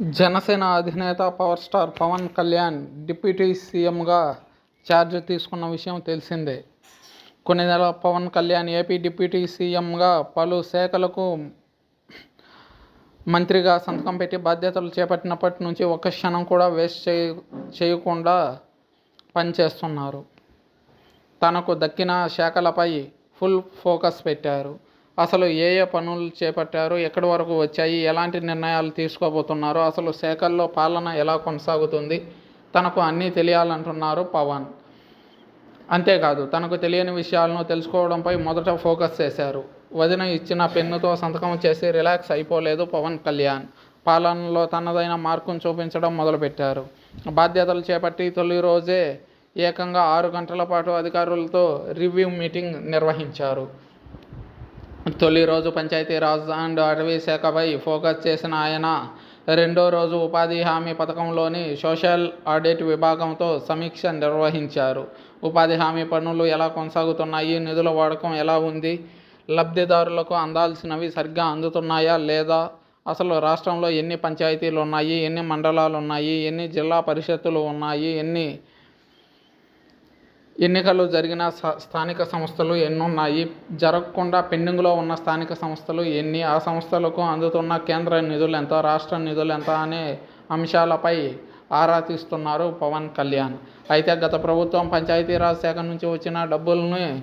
జనసేన అధినేత power star Pawan Kalyan deputy సీఎంగా charge తీసుకున్న విషయం తెలిసిందే. కొన్ని నెలల పవన్ కళ్యాణ్ ఏపీ డిప్యూటీ సీఎంగా పలు శాఖలకు మంత్రిగా సంతకం పెట్టి బాధ్యతలు చేపట్టినప్పటి నుంచి ఒక్క క్షణం కూడా వేస్ట్ చేయ చేయకుండా పనిచేస్తున్నారు తనకు దక్కిన శాఖలపై ఫుల్ ఫోకస్ పెట్టారు. అసలు ఏ ఏ పనులు చేపట్టారు ఎక్కడి వరకు వచ్చాయి ఎలాంటి నిర్ణయాలు తీసుకోబోతున్నారు అసలు శాఖల్లో పాలన ఎలా కొనసాగుతుంది తనకు అన్నీ తెలియాలంటున్నారు పవన్. అంతేకాదు తనకు తెలియని విషయాలను తెలుసుకోవడంపై మొదట ఫోకస్ చేశారు. వదిన ఇచ్చిన పెన్నుతో సంతకం చేసి రిలాక్స్ అయిపోలేదు పవన్ కళ్యాణ్. పాలనలో తనదైన మార్కును చూపించడం మొదలుపెట్టారు. బాధ్యతలు చేపట్టి తొలి రోజే ఏకంగా ఆరు గంటల పాటు అధికారులతో రివ్యూ మీటింగ్ నిర్వహించారు. తొలి రోజు పంచాయతీరాజ్ అండ్ అటవీ శాఖపై ఫోకస్ చేసిన ఆయన రెండో రోజు ఉపాధి హామీ పథకంలోని సోషల్ ఆడిట్ విభాగంతో సమీక్ష నిర్వహించారు. ఉపాధి హామీ పనులు ఎలా కొనసాగుతున్నాయి నిధుల వాడకం ఎలా ఉంది లబ్ధిదారులకు అందాల్సినవి సరిగ్గా అందుతున్నాయా లేదా అసలు రాష్ట్రంలో ఎన్ని పంచాయతీలు ఉన్నాయి ఎన్ని మండలాలు ఉన్నాయి ఎన్ని జిల్లా పరిషత్తులు ఉన్నాయి ఎన్ని ఎన్నికలు జరిగిన స్థానిక సంస్థలు ఎన్ని ఉన్నాయి జరగకుండా పెండింగ్లో ఉన్న స్థానిక సంస్థలు ఎన్ని? ఆ సంస్థలకు అందుతున్న కేంద్ర నిధులు ఎంత? రాష్ట్ర నిధులు ఎంత? అనే అంశాలపై ఆరా తీస్తున్నారు పవన్ కళ్యాణ్. అయితే గత ప్రభుత్వం పంచాయతీరాజ్ శాఖ నుంచి వచ్చిన డబ్బుల్ని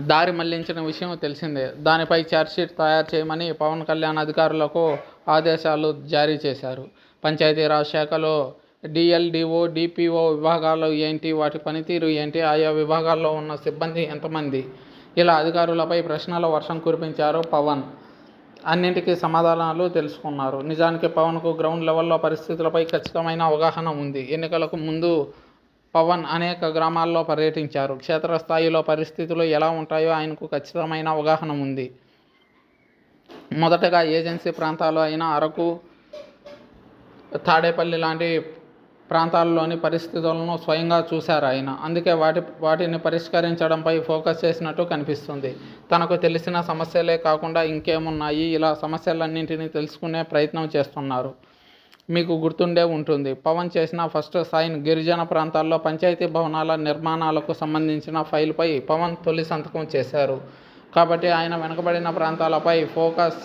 దారి మళ్ళించిన విషయం తెలిసిందే. దానిపై ఛార్జ్షీట్ తయారు చేయమని పవన్ కళ్యాణ్ అధికారులకు ఆదేశాలు జారీ చేశారు. పంచాయతీరాజ్ శాఖలో డిఎల్డిఓ డిపిఓ విభాగాలు ఏంటి? వాటి పనితీరు ఏంటి? ఆయా విభాగాల్లో ఉన్న సిబ్బంది ఎంతమంది? ఇలా అధికారులపై ప్రశ్నల వర్షం కురిపించారు పవన్. అన్నింటికీ సమాధానాలు తెలుసుకున్నారు. నిజానికి పవన్కు గ్రౌండ్ లెవెల్లో పరిస్థితులపై ఖచ్చితమైన అవగాహన ఉంది. ఎన్నికలకు ముందు పవన్ అనేక గ్రామాల్లో పర్యటించారు. క్షేత్రస్థాయిలో పరిస్థితులు ఎలా ఉంటాయో ఆయనకు ఖచ్చితమైన అవగాహన ఉంది. మొదటగా ఏజెన్సీ ప్రాంతాలు అయిన అరకు తాడేపల్లి లాంటి ప్రాంతాల్లోని పరిస్థితులను స్వయంగా చూశారు ఆయన. అందుకే వాటి వాటిని పరిష్కరించడంపై ఫోకస్ చేసినట్టు కనిపిస్తుంది. తనకు తెలిసిన సమస్యలే కాకుండా ఇంకేమున్నాయి? ఇలా సమస్యలన్నింటినీ తెలుసుకునే ప్రయత్నం చేస్తున్నారు. మీకు గుర్తుండే ఉంటుంది. పవన్ చేసిన ఫస్ట్ సైన్ గిరిజన ప్రాంతాల్లో పంచాయతీ భవనాల నిర్మాణాలకు సంబంధించిన ఫైల్పై పవన్ తొలి సంతకం చేశారు. కాబట్టి ఆయన వెనుకబడిన ప్రాంతాలపై ఫోకస్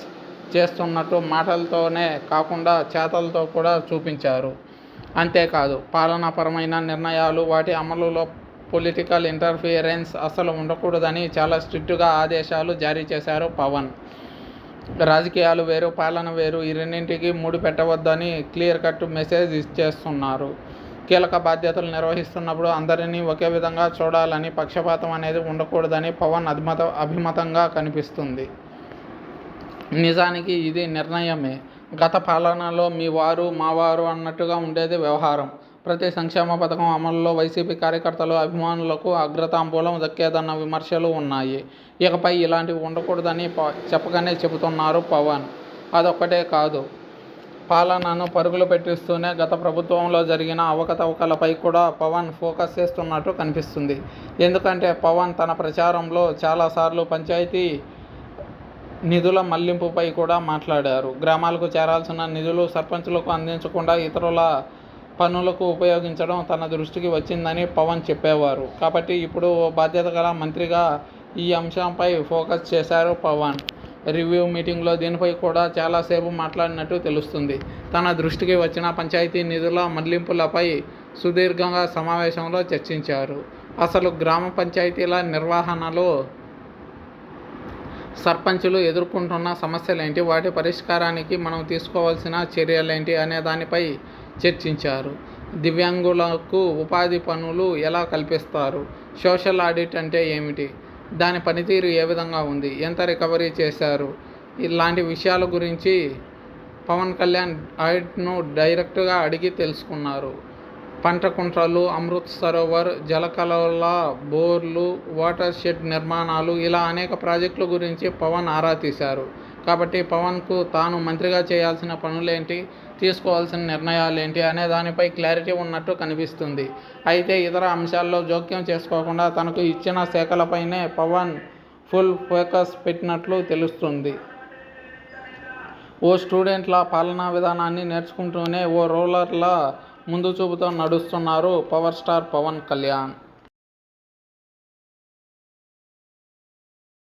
చేస్తున్నట్టు మాటలతోనే కాకుండా చేతలతో కూడా చూపించారు. అంతేకాదు పాలనాపరమైన నిర్ణయాలు వాటి అమలులో పొలిటికల్ ఇంటర్ఫియరెన్స్ అసలు ఉండకూడదని చాలా స్ట్రిక్ట్గా ఆదేశాలు జారీ చేశారు పవన్. రాజకీయాలు వేరు పాలన వేరు ఈ రెండింటికి ముడి పెట్టవద్దని క్లియర్ కట్ మెసేజ్ ఇచ్చేస్తున్నారు. కీలక బాధ్యతలు నిర్వహిస్తున్నప్పుడు అందరినీ ఒకే విధంగా చూడాలని పక్షపాతం అనేది ఉండకూడదని పవన్ అభిమత అభిమతంగా కనిపిస్తుంది. నిజానికి ఇది నిర్ణయమే. గత పాలనలో మీ వారు మా వారు అన్నట్టుగా ఉండేది వ్యవహారం. ప్రతి సంక్షేమ పథకం అమలులో వైసీపీ కార్యకర్తలు అభిమానులకు అగ్రతాంబూలం దక్కేదన్న విమర్శలు ఉన్నాయి. ఇకపై ఇలాంటివి ఉండకూడదని చెప్పగానే చెబుతున్నారు పవన్. అదొక్కటే కాదు. పాలనను పరుగులు పెట్టిస్తూనే గత ప్రభుత్వంలో జరిగిన అవకతవకలపై కూడా పవన్ ఫోకస్ చేస్తున్నట్టు కనిపిస్తుంది. ఎందుకంటే పవన్ తన ప్రచారంలో చాలాసార్లు పంచాయతీ నిధుల మళ్ళింపుపై కూడా మాట్లాడారు. గ్రామాలకు చేరాల్సిన నిధులు సర్పంచులకు అందించకుండా ఇతరుల పనులకు ఉపయోగించడం తన దృష్టికి వచ్చిందని పవన్ చెప్పేవారు. కాబట్టి ఇప్పుడు ఓ బాధ్యత గల మంత్రిగా ఈ అంశంపై ఫోకస్ చేశారు పవన్. రివ్యూ మీటింగ్లో దీనిపై కూడా చాలాసేపు మాట్లాడినట్టు తెలుస్తుంది. తన దృష్టికి వచ్చిన పంచాయతీ నిధుల మళ్ళింపులపై సుదీర్ఘంగా సమావేశంలో చర్చించారు. అసలు గ్రామ పంచాయతీల నిర్వహణలో సర్పంచులు ఎదుర్కొంటున్న సమస్యలేంటి? వాటి పరిష్కారానికి మనం తీసుకోవాల్సిన చర్యలేంటి? అనే దానిపై చర్చించారు. దివ్యాంగులకు ఉపాధి పనులు ఎలా కల్పిస్తారు? సోషల్ ఆడిట్ అంటే ఏమిటి? దాని పనితీరు ఏ విధంగా ఉంది? ఎంత రికవరీ చేశారు? ఇలాంటి విషయాల గురించి పవన్ కళ్యాణ్ ఆడిట్ను డైరెక్ట్గా అడిగి తెలుసుకున్నారు. పంట కుంట్రలు అమృత్ సరోవర్ జలకళల బోర్లు వాటర్ షెడ్ నిర్మాణాలు ఇలా అనేక ప్రాజెక్టుల గురించి పవన్ ఆరా తీశారు. కాబట్టి పవన్కు తాను మంత్రిగా చేయాల్సిన పనులేంటి తీసుకోవాల్సిన నిర్ణయాలు ఏంటి అనే దానిపై క్లారిటీ ఉన్నట్టు కనిపిస్తుంది. అయితే ఇతర అంశాల్లో జోక్యం చేసుకోకుండా తనకు ఇచ్చిన శాఖలపైనే పవన్ ఫుల్ ఫోకస్ పెట్టినట్లు తెలుస్తుంది. ఓ స్టూడెంట్ల పాలనా విధానాన్ని నేర్చుకుంటూనే ఓ రోలర్ల ముందు చూపుతో నడుస్తున్నారు పవర్ స్టార్ పవన్ కళ్యాణ్.